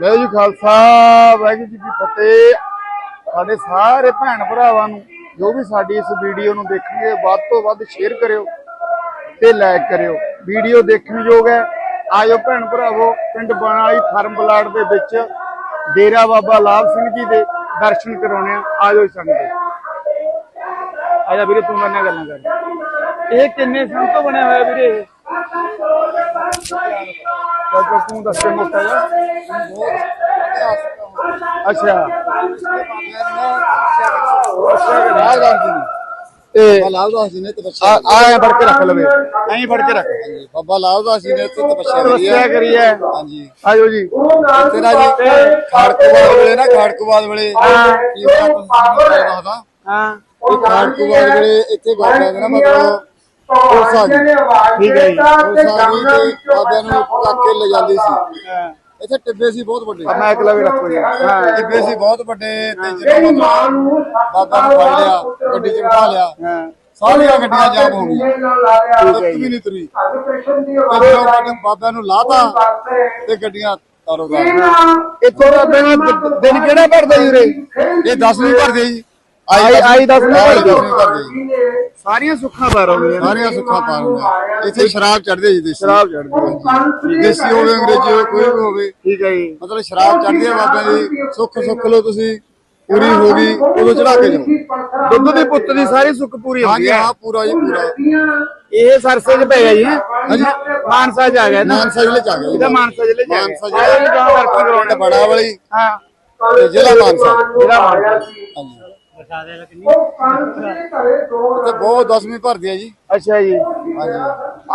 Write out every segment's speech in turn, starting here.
ਵਾਹਿਗੁਰੂ ਜੀ ਖਾਲਸਾ, ਵਾਹਿਗੁਰੂ ਜੀ ਕੀ ਫਤਿਹ। ਸਾਡੇ ਸਾਰੇ ਭੈਣ ਭਰਾਵਾਂ ਨੂੰ, ਜੋ ਵੀ ਸਾਡੀ ਇਸ ਵੀਡੀਓ ਨੂੰ ਦੇਖਣਗੇ, ਵੱਧ ਤੋਂ ਵੱਧ ਸ਼ੇਅਰ ਕਰਿਓ ਤੇ ਲਾਈਕ ਕਰਿਓ। ਵੀਡੀਓ ਦੇਖਣ ਯੋਗ ਹੈ, ਆਇਓ ਭੈਣ ਭਰਾਵੋ, ਪਿੰਡ ਬਣਾਲੀ ਫਾਰਮ ਬਲਾਡ ਦੇ ਵਿੱਚ, ਡੇਰਾ ਬਾਬਾ ਲਾਭ ਸਿੰਘ ਜੀ ਦੇ ਦਰਸ਼ਨ ਕਰਾਉਣੇ ਆ। ਆਜੋ ਸੰਗਤ ਆਜਾ ਵੀਰੇ, ਤੂੰ ਮੇਰੇ ਗੱਲਾਂ ਕਰ। ਇਹ ਕਿੰਨੇ ਸਾਲ ਬਣਿਆ ਹੋਇਆ ਵੀਰੇ ਚਾਚਾ ਤੂੰ ਦੱਸ ਕੇ ਮੋਟਾ ਜਾ ਅੱਛਾ। ਇਹ ਲਾਲਦਾਸ ਜੀ ਨੇ ਆ ਆ ਐਂ ਫੜ ਕੇ ਰੱਖ ਲਵੇ। ਐਂ ਫੜ ਕੇ ਰੱਖ। ਬਾਬਾ ਲਾਲਦਾਸ ਜੀ ਨੇ ਤਪੱਸਿਆ ਕਰੀ ਹੈ। ਕਰੀ ਹੈ। ਹਾਂਜੀ। ਆਜੋ ਜੀ। ਤੇ ਨਾ ਜੀ ਖਾੜਕੂਵਾਦ ਵੇਲੇ ਨਾ ਖਾੜਕੂਵਾਦ ਵੇਲੇ। ਕੀ ਦੱਸਦਾ ਹਾਂ ਇਹ ਖਾੜਕੂਵਾਦ ਵੇਲੇ ਇੱਥੇ ਬਾਬਿਆਂ ਦੇ ਨਾ ਮਤਲਬ ਪੁਲਿਸ ਆ ਗਈ ਠੀਕ ਹੈ ਜੀ। ਪੁਲਿਸ ਆ ਗਈ ਤੇ ਬਾਬਿਆਂ ਨੂੰ ਚੱਕ ਕੇ ਲੈ ਜਾਂਦੀ ਸੀ। ਹਾਂ। ਇੱਥੇ ਟਿੱਬੇ ਸੀ ਬਹੁਤ ਵੱਡੇ। ਮੈਂ ਇਕਲਾ ਵੀ ਰੱਖੋ ਜੀ। ਹਾਂ। ਟਿੱਬੇ ਸੀ ਬਹੁਤ ਵੱਡੇ ਤੇ ਜਦੋਂ ਮਤਲਬ ਬਾਬਾ ਨੂੰ ਫੜ ਲਿਆ ਗੱਡੀ 'ਚ ਬਿਠਾ ਲਿਆ ਹਾਂ। ਸਾਰੀਆਂ ਗੱਡੀਆਂ ਜਾਮ ਹੋ ਗਈਆਂ। ਠੀਕ ਹੈ ਜੀ ਨਹੀਂ ਤੁਰੀ ਤੇ ਜਦੋਂ ਬਾਬਾ- ਬਾਬਾ ਨੂੰ ਲਾਤਾ ਤੇ ਗੱਡੀਆਂ ਤਾਰੋ ਤਾਰ ਇੱਥੋਂ ਦਾ ਦਿਨ ਕਿਹੜਾ ਭਰਦਾ ਜੀ ਉਰੇ? ਇਹ 10ਵੀਂ ਭਰਦੇ ਜੀ। ਆਈ- ਆਈ ਭਰਦੇ। ਦਸਵੀਂ ਭਰਦੇ ਜੀ ਸਾਰੀਆਂ ਸੁੱਖਾਂ ਆਉਂਦੀਆਂ ਨੇ। ਸਾਰੀਆਂ ਸੁੱਖਾਂ ਪਾਰ ਹੁੰਦੀਆਂ। ਇੱਥੇ ਸ਼ਰਾਬ ਚੜਦੇ ਜੀ ਦੇਸੀ। ਸ਼ਰਾਬ ਚੜਦੀ ਦੇਸੀ ਹੋਵੇ ਅੰਗਰੇਜ਼ੀ ਹੋਵੇ ਕੋਈ ਵੀ ਹੋਵੇ। ਠੀਕ ਹੈ ਜੀ। ਮਤਲਬ ਸ਼ਰਾਬ ਚੜਦੀ ਹੈ ਬਾਬਾ ਜੀ ਸੁੱਖ ਸੁੱਖ ਲੋ ਤੁਸੀਂ। ਪੂਰੀ ਹੋ ਗਈ ਉਦੋਂ ਚੜਾ ਕੇ ਜਾਓ। ਦੁੱਧ ਦੀ ਪੁੱਤ ਦੀ ਸਾਰੀ ਸੁੱਖ ਪੂਰੀ ਹੁੰਦੀ ਹਾਂਜੀ ਹੈ। ਹਾਂ ਪੂਰਾ ਜੀ ਪੂਰਾ। ਇਹ ਸਰਸੇ ਚ ਪੈ ਗਿਆ ਜੀ। ਹੈਂ? ਹਾਂਜੀ। ਮਾਨਸਾ ਚ ਆ ਗਿਆ ਨਾ। ਮਾਨਸਾ ਜ਼ਿਲ੍ਹੇ ਚ ਆ ਗਿਆ ਇਹਦਾ ਮਾਨਸਾ ਜ਼ਿਲ੍ਹੇ ਚ। ਮਾਨਸਾ ਆਹ ਵੀ ਗਾਂ ਵਰਤੀ ਜ਼ਿਲ੍ਹਾ ਕਰਾਉਣਾ ਬੜਾ ਵਾਲੀ ਹਾਂ। ਜ਼ਿਲ੍ਹਾ ਮਾਨਸਾ। ਜਿਹੜਾ ਮਾਨਸਾ। ਹਾਂਜੀ। ਤੇ ਬਹੁਤ ਦਸਵੀਂ ਭਰਦੀ ਹੈ ਜੀ। ਅੱਛਾ ਜੀ। ਹਾਂਜੀ।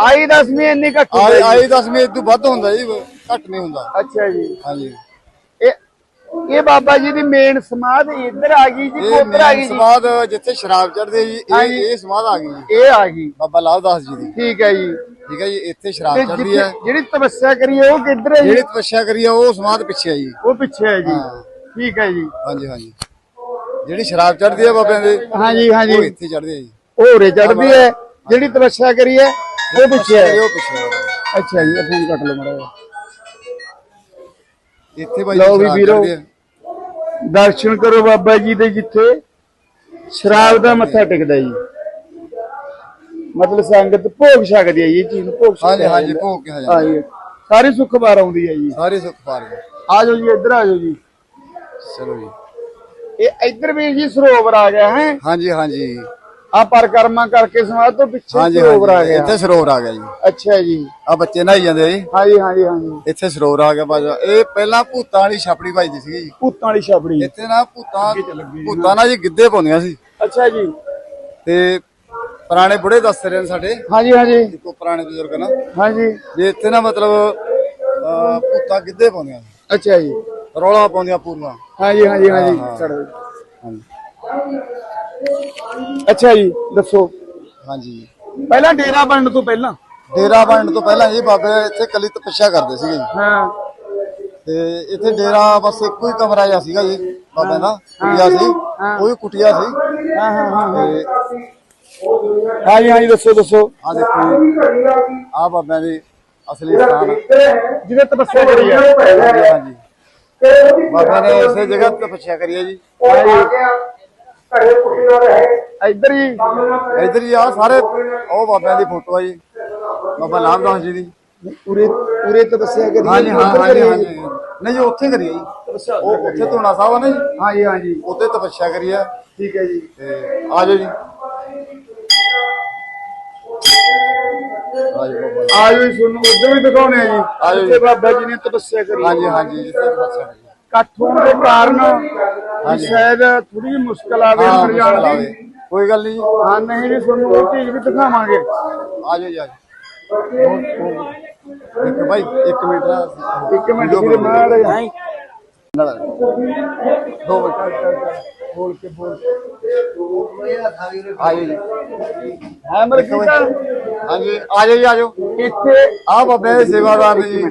ਆਈ ਦਸਵੀਂ ਇੰਨੀ ਘੱਟ ਆਈ ਹੁੰਦੀ ਹੈ ਆਈ ਦਸਵੀਂ ਇਹ ਤੋਂ ਵੱਧ ਹੁੰਦਾ ਜੀ ਘੱਟ ਨਹੀਂ ਹੁੰਦਾ। ਅੱਛਾ ਜੀ। ਹਾਂਜੀ। ਇਹ ਇਹ ਬਾਬਾ ਜੀ ਦੀ ਮੇਨ ਸਮਾਧ ਇੱਧਰ ਆ ਗਈ ਜੀ ਇਹ ਕੋਤਰ ਆ ਗਈ ਮੇਨ ਜੀ। ਸਮਾਦ ਜਿੱਥੇ ਸ਼ਰਾਬ ਚੜਦੇ ਜੀ ਇਹ ਹਾਂਜੀ। ਇਹ ਸਮਾਦ ਆ ਗਈ ਜੀ। ਇਹ ਆ ਗਈ। ਬਾਬਾ ਲਾਲਦਾਸ ਜੀ ਦੀ। ਠੀਕ ਹੈ ਜੀ। ਠੀਕ ਹੈ ਜੀ ਇੱਥੇ ਤੇ ਸ਼ਰਾਬ ਚੜਦੀ ਜਿੱਥੇ- ਹੈ। ਜਿਹੜੀ ਤਪੱਸਿਆ ਕਰੀਏ ਉਹ ਕਿੱਧਰ ਹੈ ਜੀ? ਜਿਹੜੀ ਤਪੱਸਿਆ ਕਰੀ ਆ ਉਹ ਸਮਾਦ ਪਿੱਛੇ ਆ ਜੀ। ਉਹ ਪਿੱਛੇ ਹੈ ਜੀ। ਹਾਂ। ਠੀਕ ਹੈ ਜੀ। ਹਾਂਜੀ ਹਾਂਜੀ। ਜਿਹੜੀ ਸ਼ਰਾਬ ਚੜਦੀ ਹੈ ਬਾਬਿਆਂ ਦੇ ਹਾਂਜੀ ਉਹ ਹਾਂਜੀ ਇੱਥੇ ਚੜਦੇ ਜੀ। ਉਹ ਉਰੇ ਚੜਦੀ ਹੈ। ਜਿਹੜੀ ਤਪੱਸਿਆ ਕਰੀਏ ਉਹ ਪਿੱਛੇ ਹੈ। ਉਹ ਪਿੱਛੇ ਆ। ਅੱਛਾ ਜੀ ਇਹ ਫੋਨ ਕੱਟ ਲਓ ਮੜਾ ਇੱਥੇ ਬਾਈ ਲਓ ਵੀ ਸ਼ਰਾਬ ਵੀਰੋ। ਚੜ੍ਹਦੀ ਹੈ। ਦਰਸ਼ਨ ਕਰੋ ਬਾਬਾ ਜੀ ਦੇ ਜਿੱਥੇ। ਸ਼ਰਾਬ ਦਾ ਮੱਥਾ ਟਿਕਦਾ ਜੀ। ਮਤਲਬ ਸੰਗਤ ਭੋਗ ਸਕਦੀ ਹੈ ਜੀ ਇਹ ਚੀਜ਼ ਨੂੰ ਭੋਗ ਹਾਂਜੀ ਛਕਿਆ ਹਾਂਜੀ ਜਾਂਦਾ। ਭੋਗ ਕਿਹਾ ਹਾਂ। ਜਾਂਦਾ ਜੀ ਸਾਰੀ ਸੁੱਖ ਬਾਰ ਆਉਂਦੀ ਹੈ ਜੀ। ਸਾਰੇ ਸੁੱਖ ਪਾਰ ਗਏ ਆ ਜਾਓ ਜੀ ਇੱਧਰ ਆ ਜਾਓ ਜੀ। ਚਲੋ ਜੀ। ਇਹ ਇੱਧਰ ਵੀ ਜੀ ਸਰੋਵਰ ਆ ਗਿਆ ਹੈ। ਹਾਂਜੀ ਹਾਂਜੀ। ਆ ਪਰਕਰਮਾ ਕਰਕੇ ਸਮਾਧ ਤੋਂ ਪਿੱਛੇ ਹਾਂਜੀ ਸਰੋਵਰ ਆ ਹਾਂਜੀ ਗਿਆ। ਇੱਥੇ ਸਰੋਵਰ ਆ ਗਿਆ ਜੀ। ਅੱਛਾ ਜੀ। ਆ ਬੱਚੇ ਨਹਾਈ ਜਾਂਦੇ ਆ ਜੀ। ਹਾਂਜੀ ਹਾਂਜੀ ਹਾਂਜੀ। ਇੱਥੇ ਸਰੋਵਰ ਆ ਗਿਆ ਬਾਜਾ ਇਹ ਪਹਿਲਾਂ ਭੂਤਾਂ ਵਾਲੀ ਛਾਪੜੀ ਵੱਜਦੀ ਸੀਗੀ ਜੀ। ਭੂਤਾਂ ਵਾਲੀ ਛਾਬੜੀ ਇੱਥੇ ਨਾ ਭੂਤਾਂ ਭੂਤਾਂ ਨਾਲ ਜੀ ਗਿੱਧੇ ਪਾਉਂਦੀਆਂ ਸੀ। ਅੱਛਾ ਜੀ। ਤੇ ਪੁਰਾਣੇ ਬੁੜੇ ਦੱਸਦੇ ਰਹੇ ਨੇ ਸਾਡੇ। ਹਾਂਜੀ ਹਾਂਜੀ। ਇੱਕੋ ਪੁਰਾਣੇ ਬਜ਼ੁਰਗ ਨਾ। ਹਾਂਜੀ। ਵੀ ਇੱਥੇ ਨਾ ਮਤਲਬ ਅਹ, ਭੂਤਾਂ ਗਿੱਧੇ ਪਾਉਂਦੀਆਂ ਸੀ। ਅੱਛਾ ਜੀ। ਰੌਲਾ ਪਾਉਂਦੀਆਂ ਪੂਰੀਆਂ। ਹਾਂਜੀ ਹਾਂਜੀ ਹਾਂਜੀ ਹਾਂ, ਹਾਂ। ਹਾਂਜੀ। ਅੱਛਾ ਜੀ ਦੱਸੋ। ਹਾਂਜੀ ਪਹਿਲਾਂ ਡੇਰਾ ਬਣਨ ਤੋਂ ਪਹਿਲਾਂ? ਡੇਰਾ ਬਣਨ ਤੋਂ ਪਹਿਲਾਂ ਇਹ ਬਾਬੇ ਇੱਥੇ ਕੱਲੀ ਤਪੱਸਿਆ ਕਰਦੇ ਸੀਗੇ ਜੀ। ਹਾਂ। ਤੇ ਇੱਥੇ ਡੇਰਾ ਬਸ ਇੱਕੋ ਹੀ ਕਮਰਾ ਜਿਹਾ ਸੀਗਾ ਜੀ ਬਾਬਿਆਂ ਦਾ ਕੁਟਿਆ ਸੀ। ਕੋਈ ਕੁਟਿਆ ਸੀ। ਹਾਂ ਹਾਂ ਹਾਂ ਤੇ ਹਾਂਜੀ ਹਾਂਜੀ ਦੱਸੋ ਦੱਸੋ। ਆ ਦੇਖੋ ਜੀ। ਆ ਬਾਬਿਆਂ ਦੀ ਅਸਲੀ ਸਥਾਨ ਆ। ਜਿਹਨੇ ਤਪੱਸਿਆ ਕਰੀ ਹੈ ਹਾਂਜੀ। ਬਾਬਾ ਨੇ ਇਸੇ ਜਗ੍ਹਾ ਤਪੱਸਿਆ ਕਰੀ ਹੈ ਜੀ। ਇੱਧਰ ਜੀ। ਇਧਰ ਹੀ ਆ ਸਾਰੇ ਉਹ ਬਾਬਿਆਂ ਦੀ ਫੋਟੋ ਆ ਜੀ। ਬਾਬਾ ਲਾਭਦਾਸ ਜੀ ਦੀ। ਪੂਰੇ ਪੂਰੇ ਤਪੱਸਿਆ ਕਰੀ ਹਾਂਜੀ ਹਾਂ ਹਾਂਜੀ ਹਾਂਜੀ ਨਹੀਂ ਜੀ ਉੱਥੇ ਕਰੀ ਹੈ ਜੀ ਉਹ ਉੱਥੇ ਧੋਣਾ ਸਾਹਿਬ ਆ ਨਾ ਜੀ। ਹਾਂਜੀ ਹਾਂਜੀ। ਉੱਥੇ ਤਪੱਸਿਆ ਕਰੀ ਹੈ ਠੀਕ ਹੈ ਜੀ। ਤੇ ਆ ਜਾਓ ਜੀ। ਆਜੋ ਜੀ ਤੁਹਾਨੂੰ ਉਧਰ ਵੀ ਦਿਖਾਉਣੇ ਆ ਜੀ। ਆਜੋ ਜੀ। ਜਿੱਥੇ ਬਾਬਾ ਜੀ ਨੇ ਤਪੱਸਿਆ ਕਰੀ। ਹਾਂਜੀ ਹਾਂਜੀ ਜਿੱਥੇ ਤਪੱਸਿਆ ਕਰੀ। ਇਕੱਠ ਹੋਣ ਦੇ ਕਾਰਨ ਸ਼ਾਇਦ ਥੋੜੀ ਜਿਹੀ ਮੁਸ਼ਕਲ ਆਵੇ ਅੰਦਰ ਜਾਣ ਦੀ। ਕੋਈ ਗੱਲ ਨਹੀਂ। ਜੀ ਹਾਂ ਨਹੀਂ ਵੀ ਤੁਹਾਨੂੰ ਉਹ ਚੀਜ਼ ਵੀ ਦਿਖਾਵਾਂਗੇ। ਆ ਜਾਓ ਜੀ ਆ ਜਾਓ ਇੱਕ ਭਾਈ ਇੱਕ ਮਿੰਟ ਇੱਕ ਮਿੰਟ ਵੀਰੇ ਮਾਰ ਨਾਲ ਦੋ ਮਿੰਟ। ਬੋਲ ਕੇ ਬੋਲ ਜਾਓ ਜੀ ਹੈ ਮਰ ਕੀਤਾ ਹਾਂਜੀ ਆ ਜਾਓ ਜੀ ਆ ਜਾਓ ਇੱਥੇ ਆ ਬਾਬੇ ਦੇ ਸੇਵਾਦਾਰ ਨੇ ਜੀ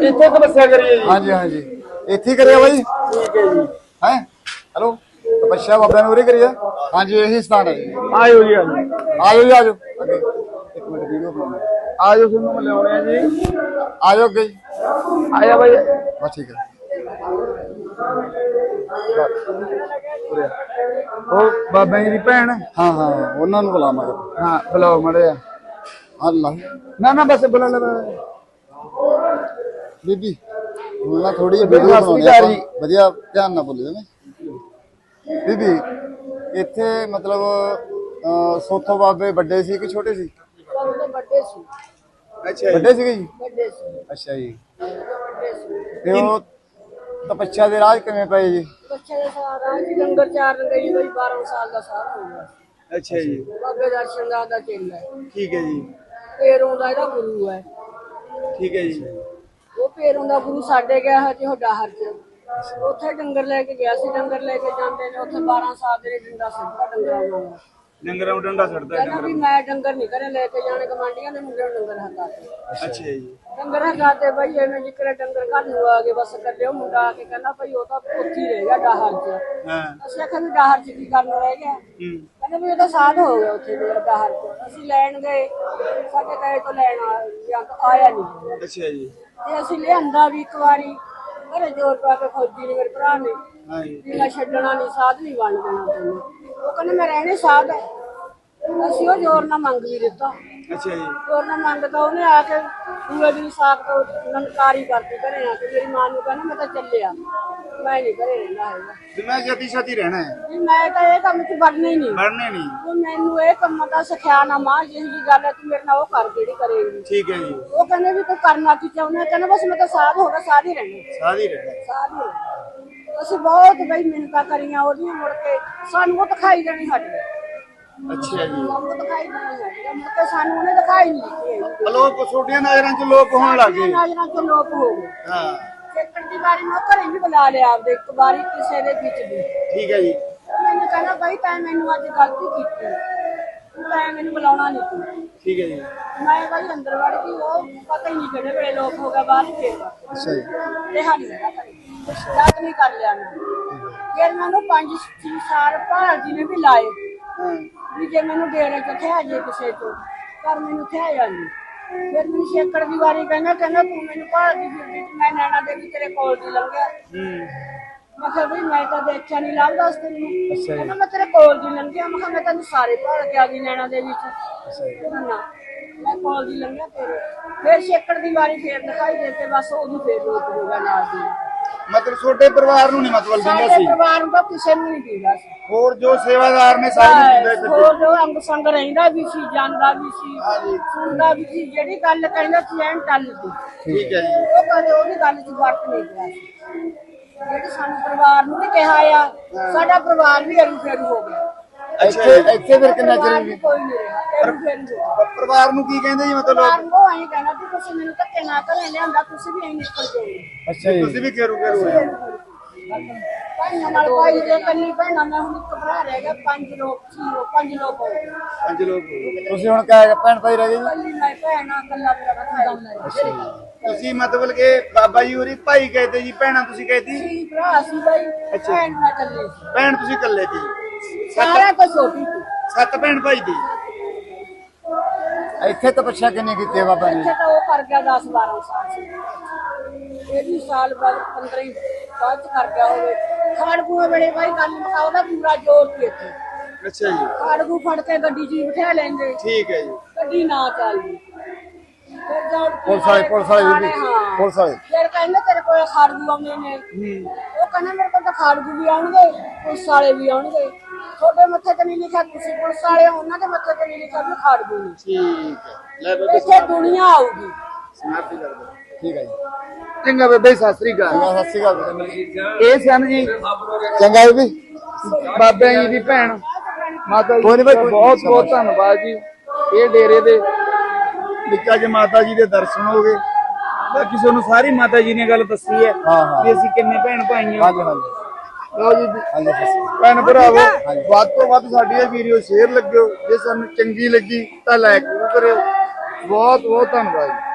ਇੱਥੇ ਤਪੱਸਿਆ ਕਰੀਏ ਜੀ ਹਾਂਜੀ ਹਾਂਜੀ ਇੱਥੇ ਹੀ ਕਰਿਆ ਬਾਈ ਠੀਕ ਹੈ ਜੀ ਹੈ ਹੈਲੋ ਤਪੱਸਿਆ ਬਾਬਿਆਂ ਨੇ ਉਰੇ ਕਰੀਆ ਹਾਂਜੀ ਇਹੀ ਸਥਾਨ ਹੈ ਜੀ ਆਇਓ ਜੀ ਆਜੋ ਆ ਜਾਓ ਜੀ ਆ ਜਾਓ ਅੱਗੇ ਇੱਕ ਮਿੰਟ ਵੀਡੀਓ ਬਣਾਉਣੀ ਆਜੋ ਤੁਹਾਨੂੰ ਮਿਲਾਉਣੇ ਆ ਜੀ ਆ ਜਾਓ ਅੱਗੇ ਜੀ ਆਇਆ ਬਾਈ ਬਸ ਠੀਕ ਹੈ ਉਹ ਬਾਬਾ ਜੀ ਦੀ ਭੈਣ? ਹਾਂ ਹਾਂ ਉਹਨਾਂ ਨੂੰ ਬੁਲਾਵਾਂਗੇ ਹਾਂ ਬੁਲਾਓ ਮੜਿਆ ਅੱਲਾ ਨਾ ਨਾ ਬਸ ਬੁਲਾ ਲੈ ਬੀਬੀ ਹੁਣ ਨਾ ਥੋੜੀ ਜਿਹੀ ਵੀਡੀਓ ਬਣਾਉਣੀ ਜੀ। ਵਧੀਆ ਧਿਆਨ ਨਾਲ ਬੋਲਿਓ ਨੇ। ਬੀਬੀ ਇੱਥੇ ਮਤਲਬ ਸੋਥੋ ਬਾਬੇ ਵੱਡੇ ਸੀ ਕਿ ਛੋਟੇ ਸੀ? ਵੱਡੇ ਸੀ। ਅੱਛਾ ਵੱਡੇ ਸੀਗੇ ਜੀ? ਵੱਡੇ ਸੀ। ਅੱਛਾ ਜੀ। ਵੱਡੇ ਸੀ। ਤੇ ਉਹ ਤਪੱਛਾ ਦੇ ਰਾਜ ਕਿਵੇਂ ਪਏ ਜੀ? ਬੱਚੇ ਦੇ ਸਾਰਾ ਲੰਗਰ ਚਾਰਨ ਗਈ ਬਈ 12 ਸਾਲ ਦਾ ਸਾਲ ਹੋ ਗਿਆ ਅੱਛਾ ਜੀ। ਬਾਬੇ ਦਰਸ਼ਨ ਦਾ ਦਾ ਚੇਲਾ ਹੈ। ਠੀਕ ਹੈ ਜੀ। ਪੇਰੋਂ ਦਾ ਇਹਦਾ ਗੁਰੂ ਹੈ। ਠੀਕ ਹੈ ਜੀ। ਉਹ ਪੇਰੋਂ ਦਾ ਗੁਰੂ ਸਾਡੇ ਗਿਆ ਹੈ ਤੇ ਉਹ ਡਾਹਰ ਚ ਉੱਥੇ ਡੰਗਰ ਲੈ ਕੇ ਗਿਆ ਸੀ ਡੰਗਰ ਲੈ ਕੇ ਜਾਂਦੇ ਨੇ। ਉੱਥੇ 12 ਸਾਲ ਦੇ ਡੰਡਾ ਸਿੱਧਾ ਡੰਗਰਾਂ ਨਾਲ ਡੰਗਰਾਂ ਨੂੰ ਡੰਡਾ ਛੱਡਦਾ ਕਹਿੰਦਾ ਵੀ ਮੈਂ ਡੰਗਰ ਨਹੀਂ ਘਰੇ ਲੈ ਕੇ ਜਾਣੇ ਕਮਾਂਡੀਆਂ ਦੇ ਮੁੰਡੇ ਨੂੰ ਡੰਗਰ ਹੱਥਾ ਤੇ। ਅੱਛਾ ਜੀ। ਡੰਗਰ ਹਟਾਤੇ ਬਈ ਇਹਨੇ ਜਿਕਰੇ ਡੰਗਰ ਘਰ ਨੂੰ ਆ ਗਏ ਬਸ ਕੱਢਿਓ ਮੁੰਡਾ ਆ ਕੇ ਕਹਿੰਦਾ ਭਈ ਉਹ ਤਾਂ ਉੱਥੇ ਹੀ ਰਹਿ ਗਿਆ ਡਾਹਰ ਚ। ਹਾਂ। ਅਸੀਂ ਆਖਿਆ ਵੀ ਡਾਹਰ ਚ ਕੀ ਕਰਨ ਰਹਿ ਗਿਆ? ਹੂੰ। ਕਹਿੰਦੇ ਵੀ ਉਹਦਾ ਸਾਧ ਹੋ ਗਿਆ ਉੱਥੇ ਦੇ ਡਾਹਰ ਚ। ਅਸੀਂ ਲੈਣ ਗਏ ਸਾਡੇ ਕਹੇ ਤੋਂ ਲੈਣ ਆ- ਜਾਂ ਤਾਂ ਆਇਆ ਨਹੀਂ। ਅੱਛਾ ਜੀ। ਤੇ ਅਸੀਂ ਲਿਆਂਦਾ ਵੀ ਇੱਕ ਵਾਰੀ ਘਰੇ ਜੋਰ ਪਾ ਕੇ ਫੌਜੀ ਨੇ ਮੇਰੇ ਭਰਾ ਨੇ। ਹਾਂ ਜੀ ਵੀ ਮੈਂ ਛੱਡਣਾ ਨਹੀਂ ਸਾਧ ਨਹੀਂ ਬਣ ਦੇਣਾ ਤੈਨੂੰ। ਉਹ ਕਹਿੰਦੇ ਮੈਂ ਰਹਿਣੇ ਸਾਧ ਹੈ ਅਸੀਂ ਉਹ ਜ਼ੋਰ ਨਾਲ ਮੰਗ ਵੀ ਦਿੱਤਾ। ਅੱਛਾ ਜੀ। ਜ਼ੋਰ ਨਾਲ ਮੰਗਦਾ ਉਹਨੇ ਆ ਕੇ ਦੂਏ ਦਿਨ ਸਾਖ ਤੋਂ ਨਨਕਾਰੀ ਕਰਤੀ ਘਰੇ ਆ ਕੇ ਮੇਰੀ ਮਾਂ ਨੂੰ ਕਹਿੰਦਾ ਮੈਂ ਤਾਂ ਚੱਲਿਆ। ਮੈਂ ਨਹੀਂ ਘਰੇ ਰਹਿਣਾ ਹੈਗਾ। ਵੀ ਮੈਂ ਜਤੀ ਛਾਤੀ ਰਹਿਣਾ ਹੈ। ਵੀ ਮੈਂ ਤਾਂ ਇਹ ਕੰਮ 'ਚ ਵੜਨਾ ਹੀ ਨਹੀਂ। ਮਰਨੇ ਨਹੀਂ। ਉਹ ਮੈਨੂੰ ਇਹ ਕੰਮ ਦਾ ਸਿਖਿਆ ਨਾ ਮਾਂ ਜਿਹੀ ਜੀ ਗੱਲ ਹੈ ਤੂੰ ਮੇਰੇ ਨਾਲ ਉਹ ਕਰ ਜਿਹੜੀ ਕਰੇਗੀ। ਠੀਕ ਹੈ ਜੀ। ਉਹ ਕਹਿੰਦੇ ਵੀ ਤੂੰ ਕਰਨਾ ਕੀ ਚਾਹੁੰਦਾ? ਕਹਿੰਦਾ ਬਸ ਮੈਂ ਤਾਂ ਸਾਧ ਹੋ ਗਿਆ ਸਾਧ ਹੀ ਰਹਿਣਾ। ਸਾਦੀ ਰਹਿਣਾ। ਸਾਧ ਹੀ ਰਹਿਣਾ। ਅਸੀਂ ਬਹੁਤ ਬਈ ਮਿੰਨਤਾਂ ਕਰੀਆਂ ਉਹਦੀਆਂ ਮੁੜ ਕੇ। ਸਾਨੂੰ ਉਹ ਦਿਖਾਈ ਦੇਣੀ ਹਟ ਗਈ ਅੱਛਾ ਜੀ। ਸਾਨੂੰ ਦਿਖਾਈ ਦੇਣੀ ਹਟ ਗਈ ਮੁੜ ਕੇ ਸਾਨੂੰ ਉਹਨੇ ਦਿਖਾਈ ਨਹੀਂ ਦਿੱਤੀ ਲੋਕ ਛੋਟੀਆਂ ਨਜ਼ਰਾਂ 'ਚ ਲੋਕ ਹੋਣ ਲੱਗ ਗਏ। ਨਜ਼ਰਾਂ ਤੋਂ ਲੋਪ ਹੋ ਗਏ। ਹਾਂ। ਸੇਕਣ ਦੀ ਵਾਰੀ ਮੈਂ ਘਰੇ ਵੀ ਬੁਲਾ ਲਿਆ ਆਪਦੇ ਇੱਕ ਵਾਰੀ ਕਿਸੇ ਦੇ ਵਿੱਚ ਵੀ। ਠੀਕ ਹੈ ਜੀ। ਮੈਨੂੰ ਕਹਿੰਦਾ ਬਾਈ ਤੈਂ ਮੈਨੂੰ ਅੱਜ ਗਲਤੀ ਕੀਤੀ। ਤੂੰ ਤੈਂ ਮੈਨੂੰ ਬੁਲਾਉਣਾ ਨਹੀਂ ਤੂੰ ਠੀਕ ਹੈ ਜੀ। ਮੈਂ ਬਾਈ ਅੰਦਰ ਵੜ ਗਈ ਉਹ ਪਤਾ ਹੀ ਨਹੀਂ ਕਿਹੜੇ ਵੇਲੇ ਲੋਕ ਹੋ ਗਿਆ ਬਾਹਰ ਹੀ ਫੇਰ ਅੱਛਾ ਜੀ। ਰਿਹਾ ਨਹੀਂ ਹੈਗਾ ਘਰੇ। ਜਦ ਨਹੀਂ ਕਰ ਲਿਆ ਮੈਂ ਫਿਰ ਮੈਨੂੰ ਪੰਜ ਛੇ ਸਾਲ ਭਾਲ ਜੀ ਨੇ ਵੀ ਲਾਏ ਹਾਂ ਵੀ ਜੇ ਮੈਨੂੰ ਡੇਰੇ ਚ ਠਿਆ ਜੇ ਕਿਸੇ ਤੋਂ ਪਰ ਮੈਨੂੰ ਠਿਆ ਨਹੀਂ ਫਿਰ ਮੈਨੂੰ ਛੇਕੜ ਦੀ ਵਾਰੀ ਕਹਿੰਦਾ ਕਹਿੰਦਾ ਤੂੰ ਮੈਨੂੰ ਭਾਲ ਦੀ ਫਿਰਦੀ ਤੇ ਮੈਂ ਨੈਣਾ ਦੇ ਵੀ ਤੇਰੇ ਕੋਲ ਦੀ ਲੰਘਿਆ। ਹੂੰ ਮੈਂ ਕਿਹਾ ਵੀ ਮੈਂ ਤਾਂ ਦੇਖਿਆ ਨਹੀਂ ਲੱਭਦਾ ਉਸ ਤੈਨੂੰ ਕਹਿੰਦਾ ਮੈਂ ਤੇਰੇ ਕੋਲ ਦੀ ਲੰਘਿਆ। ਮੈਂ ਕਿਹਾ ਮੈਂ ਤੈਨੂੰ ਸਾਰੇ ਭਾਲ ਕੇ ਆ ਗਈ ਨੈਣਾ ਦੇ ਵਿੱਚ ਨਾ ਮੈਂ ਕੋਲ ਦੀ ਲੰਘਿਆ ਤੇਰੇ। ਫਿਰ ਛੇਕੜ ਦੀ ਵਾਰੀ ਫੇਰ ਦਿਖਾਈ ਦੇ ਤੇ ਬਸ ਉਹਦੀ ਫੇਰ ਰੋਕ ਹੋਗਾ ਨਾਲ ਦੀ। ਮਤਲਬ ਛੋਟੇ ਪਰਿਵਾਰ ਨੂੰ ਨਹੀਂ ਮਤਲਬ ਦਿੰਦਾ ਸਾਡੇ ਸੀ? ਪਰਿਵਾਰ ਨੂੰ ਤਾਂ ਕਿਸੇ ਨੂੰ ਨਹੀਂ ਦਿੰਦਾ ਸੀ। ਹੋਰ ਜੋ ਸੇਵਾਦਾਰ ਨੇ ਸਾਰੇ ਨੂੰ ਦਿੰਦੇ ਸੀ। ਹੋਰ ਜੋ ਅੰਗ ਸੰਗ ਰਹਿੰਦਾ ਵੀ ਸੀ ਜਾਂਦਾ ਵੀ ਸੀ ਸੁਣਦਾ ਵੀ ਸੀ ਜਿਹੜੀ ਗੱਲ ਕਹਿੰਦਾ ਸੀ ਐਨ ਟੱਲਦੀ ਠੀਕ ਹੈ ਜੀ। ਉਹ ਕਦੇ ਉਹਦੀ ਗੱਲ 'ਚ ਵਰਤ ਨਹੀਂ ਪਿਆ ਸੀ। ਜਿਹੜੀ ਸਾਨੂੰ ਪਰਿਵਾਰ ਨੂੰ ਵੀ ਕਿਹਾ ਆ ਸਾਡਾ ਪਰਿਵਾਰ ਵੀ ਅਰੂ ਫੇਰੂ ਹੋ ਗਿਆ। ਇੱਥੇ ਇੱਥੇ ਫਿਰ ਕਿੰਨਾ ਚਿਰ ਪਰਿਵਾਰ ਵੀ ਕੋਈ ਨਹੀਂ ਰਿਹਾ ਫੇਰੂ ਹੋ ਗਿਆ ਪਰਿਵਾਰ ਨੂੰ ਕੀ ਕਹਿੰਦੇ ਜੀ ਮਤਲਬ? ਪਰਿਵਾਰ ਨੂੰ ਐਂ ਕਹਿਣਾ ਵੀ ਤੁਸੀਂ ਮੈਨੂੰ ਧੱਕੇ ਨਾ ਘਰੇ ਲਿਆਂਦਾ ਤੁਸੀਂ ਵੀ ਐਂ ਨਿਕਲ ਜਾਓਗੇ ਅੱਛਾ ਜੀ। ਤੁਸੀਂ ਵੀ ਘੇਰੂ ਘੇਰੂ ਹੋਏ। ਭਾਈਆਂ ਨਾਲ ਭਾਈ ਦੇ ਕੰਨੀ ਭੈਣਾਂ ਮੈਂ ਹੁਣ ਇੱਕ ਭਰਾ ਰਹਿ ਗਿਆ ਪੰਜ ਲੋਕ ਸੀ ਉਹ ਪੰਜ ਲੋਕ ਹੋ ਗਏ। ਪੰਜ ਲੋਕ ਹੋ ਗਏ। ਤੁਸੀਂ ਹੁਣ ਕਿਆ ਭੈਣ ਭਾਈ ਰਹਿ ਗਏ ਜੀ? ਕੱਲੀ ਮੈਂ ਭੈਣਾਂ ਕੱਲਾ ਭਰਾ ਤੁਸੀਂ ਮਤਲਬ ਕਿ ਬਾਬਾ ਜੀ ਹੋਰੀ ਭਾਈ ਕਹਤੇ ਜੀ ਭੈਣਾਂ ਤੁਸੀਂ ਕਹਤੀ? ਸੀ ਭਰਾ ਸੀ ਬਾਈ ਭੈਣ ਨਾਲ ਕੱਲੇ ਸੀ। ਭੈਣ ਤੁਸੀਂ ਇਕੱਲੇ ਸੀ। ਸਾਰਾ ਕੁਝ ਛੋਟੀ ਸੀ। ਸੱਤ ਭੈਣ ਭਾਈ ਦੀ। ਇੱਥੇ ਤਪੱਛਾ ਕਿੰਨੀ ਕੀਤੀ ਹੈ ਬਾਬਾ ਨੇ ਇੱਥੇ ਤਾਂ ਉਹ ਕਰ ਗਿਆ 10 12 ਸਾਲ। ਸੀ ਇਹ ਵੀ ਸਾਲ ਬਾਅਦ 15 ਹੀ ਬਾਅਦ ਚ ਕਰ ਗਿਆ ਹੋਵੇ ਖਾੜਕੂਏ ਵੇਲੇ ਬਾਈ ਗੱਲ ਮੁਕਾ ਉਹਦਾ ਪੂਰਾ ਜ਼ੋਰ ਸੀ ਇੱਥੇ। ਅੱਛਾ ਜੀ। ਖਾੜਕੂ ਫੜ ਕੇ ਗੱਡੀ ਜੀ ਬਿਠਾ ਲੈਂਦੇ। ਠੀਕ ਹੈ ਜੀ। ਗੱਡੀ ਨਾ ਚੱਲਦੀ ਫਿਰ ਜਦ ਪੁਲਿਸ ਵਾਲੇ ਪੁਲਿਸ ਵਾਲੇ ਵੀ ਹਾਂ। ਪੁਲਿਸ ਵਾਲੇ। ਫਿਰ ਕਹਿੰਦੇ ਤੇਰੇ ਕੋਲ ਖਾੜਕੂ ਆਉਂਦੇ ਨੇ। ਉਹ ਕਹਿੰਦਾ ਮੇਰੇ ਕੋਲ ਤਾਂ ਖਾੜਕੂ ਵੀ ਆਉਣਗੇ ਪੁਲਿਸ ਵਾਲੇ ਵੀ ਆਉਣਗੇ। ਤੁਹਾਡੇ ਮੱਥੇ ਤੇ ਨਹੀਂ ਲਿਖਿਆ ਤੁਸੀਂ ਪੁਲਿਸ ਵਾਲੇ ਹੋ, ਉਹਨਾਂ ਦੇ ਮੱਥੇ ਤੇ ਨਹੀਂ ਲਿਖਿਆ ਵੀ ਖਾੜਕੂ ਨੇ ਠੀਕ ਹੈ। ਲੈ ਬੇਬੇ ਇੱਥੇ ਦੁਨੀਆ ਆਊਗੀ। ਸਮਾਪਤੀ ਕਰ ਦੋ ਠੀਕ ਹੈ ਜੀ। ਚੰਗਾ ਬੇਬੇ ਸਤਿ ਸ੍ਰੀ ਅਕਾਲ। ਚੰਗਾ ਸਤਿ ਸ਼੍ਰੀ ਅਕਾਲ ਬੇਟਾ। ਇਹ ਸਨ ਜੀ। ਚੰਗਾ ਜੀ ਬਾਬਾ ਜੀ ਦੀ ਭੈਣ। ਮਾਤਾ ਜੀ ਕੋਈ ਨੀ ਬਾਈ, ਦਾ ਕੋਈ ਨੀ। ਬਹੁਤ ਬਹੁਤ ਧੰਨਵਾਦ ਜੀ। ਇਹ ਡੇਰੇ ਦੇ ਵਿੱਚ ਅੱਜ ਮਾਤਾ ਜੀ ਦੇ ਦਰਸ਼ਨ ਹੋ ਗਏ। ਬਾਕੀ ਤੁਹਾਨੂੰ ਸਾਰੀ ਮਾਤਾ ਜੀ ਨੇ ਗੱਲ ਦੱਸੀ ਹੈ ਹਾਂ, ਹਾਂ। ਵੀ ਅਸੀਂ ਕਿੰਨੇ ਭੈਣ ਭਾਈ ਹਾਂ ਹਾਂਜੀ ਹਾਂਜੀ। ਲਓ ਜੀ। ਹਾਂਜੀ ਸ਼੍ਰੀ ਭੈਣ ਭਰਾਵੋ ਵੱਧ ਤੋਂ ਵੱਧ ਸਾਡੀ ਇਹ ਵੀਡੀਓ ਸ਼ੇਅਰ ਲੱਗਿਓ। ਜੇ ਸਾਨੂੰ ਚੰਗੀ ਲੱਗੀ ਤਾਂ ਲਾਈਕ ਜ਼ਰੂਰ ਕਰਿਓ। ਬਹੁਤ ਬਹੁਤ ਧੰਨਵਾਦ ਜੀ।